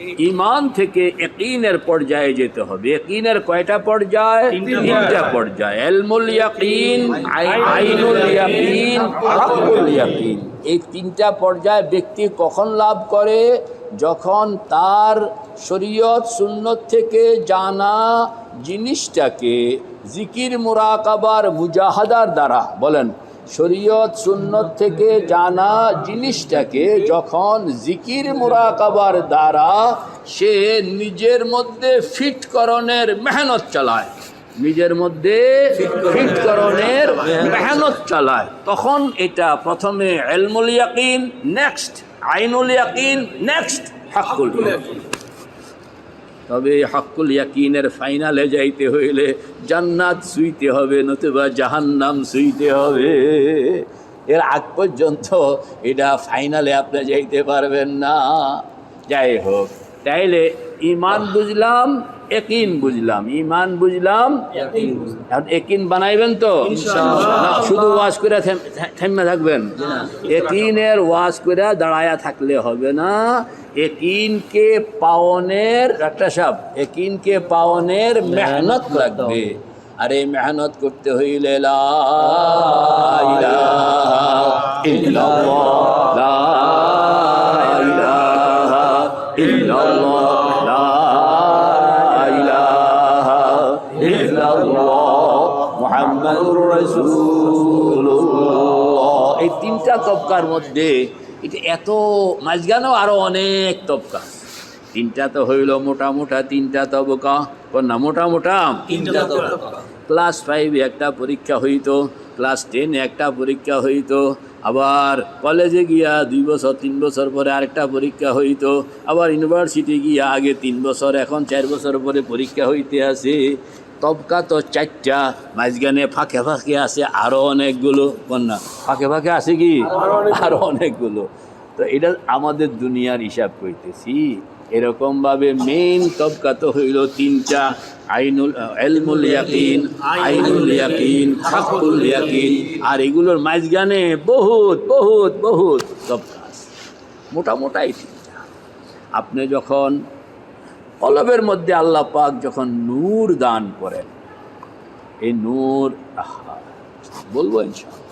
ইমান থেকে একিনের পর্যায়ে যেতে হবে। একিনের কয়টা পর্যায়? তিনটা পর্যায়। এলমুল ইয়াকিন আই- আইনুল ইয়াকিন। ইয়াকিন। এই তিনটা পর্যায়ে ব্যক্তি কখন লাভ করে? যখন তার শরীয়ত সুন্নত থেকে জানা জিনিসটাকে জিকির মুরাকাবার মুজাহাদার দ্বারা বলেন। শরীয়ত সুন্নত থেকে জানা জিনিসটাকে যখন জিকির মুরাকাবার দ্বারা সে নিজের মধ্যে ফিটকরণের মেহনত চালায়, নিজের মধ্যে ফিটকরণের মেহনত চালায়, তখন এটা প্রথমে এলমুল ইয়াকিন, নেক্সট আইনুল ইয়াকিন, নেক্সট হাক্কুল তবে হকুল ইয়াকিনের ফাইনালে যাইতে হইলে জান্নাত সুইতে হবে, নতুবা জাহান্নাম সুইতে হবে। এর আগ পর্যন্ত এটা ফাইনালে আপনি যাইতে পারবেন না। যাই হোক। তাইলে ইমান বুঝলাম একিন বুঝলাম। ইমান বুঝলাম এখন একিন বানাইবেন তো? শুধু ওয়াশ করে থেম- থাকবেন। একিনের ওয়াশ করে দাঁড়ায়া থাকলে হবে না। একিনকে পাওনের একটা সাপ একিনকে পাওনের মেহনত লাগবে। আর এই মেহনত করতে হইলে লা ইলাহা ইল্লাল্লাহ, ইল্লাল্লাহ, লা ইলাহা ইল্লাল্লাহ, মুহাম্মাদুর রাসূলুল্লাহ। এই তিনটা তবকার মধ্যে এটা এত মাঝখানেও আরও অনেক তবকা। তিনটা তো হইল মোটা মোটা তিনটা তবকা না মোটা মোটা। ক্লাস ফাইভে একটা পরীক্ষা হইতো ক্লাস টেনে একটা পরীক্ষা হইতো আবার কলেজে গিয়া দুই বছর তিন বছর পরে আরেকটা পরীক্ষা হইতো আবার ইউনিভার্সিটি গিয়া আগে তিন বছর এখন চার বছর পরে পরীক্ষা হইতে আছে। তবকা তো চারটা মাঝখানে ফাঁকে ফাঁকে আছে আরও অনেকগুলো কন্যা ফাঁকে ফাঁকে আছে কি? আরও অনেকগুলো। তো এটা আমাদের দুনিয়ার হিসাব করতেছি এরকমভাবে মেইন তবকা তো হইল তিনটা, আইনুল, এলমুল ইয়াকিন, আইনুল ইয়াকিন, হাক্কুল ইয়াকিন। আর এগুলোর মাঝখানে বহুত বহুত বহুত তবকা আছে। মোটামোটাই তিনটা। আপনি যখন কলবের মধ্যে আল্লাহ পাক যখন নূর দান করেন, এই নূর বলব ইনশাআল্লাহ।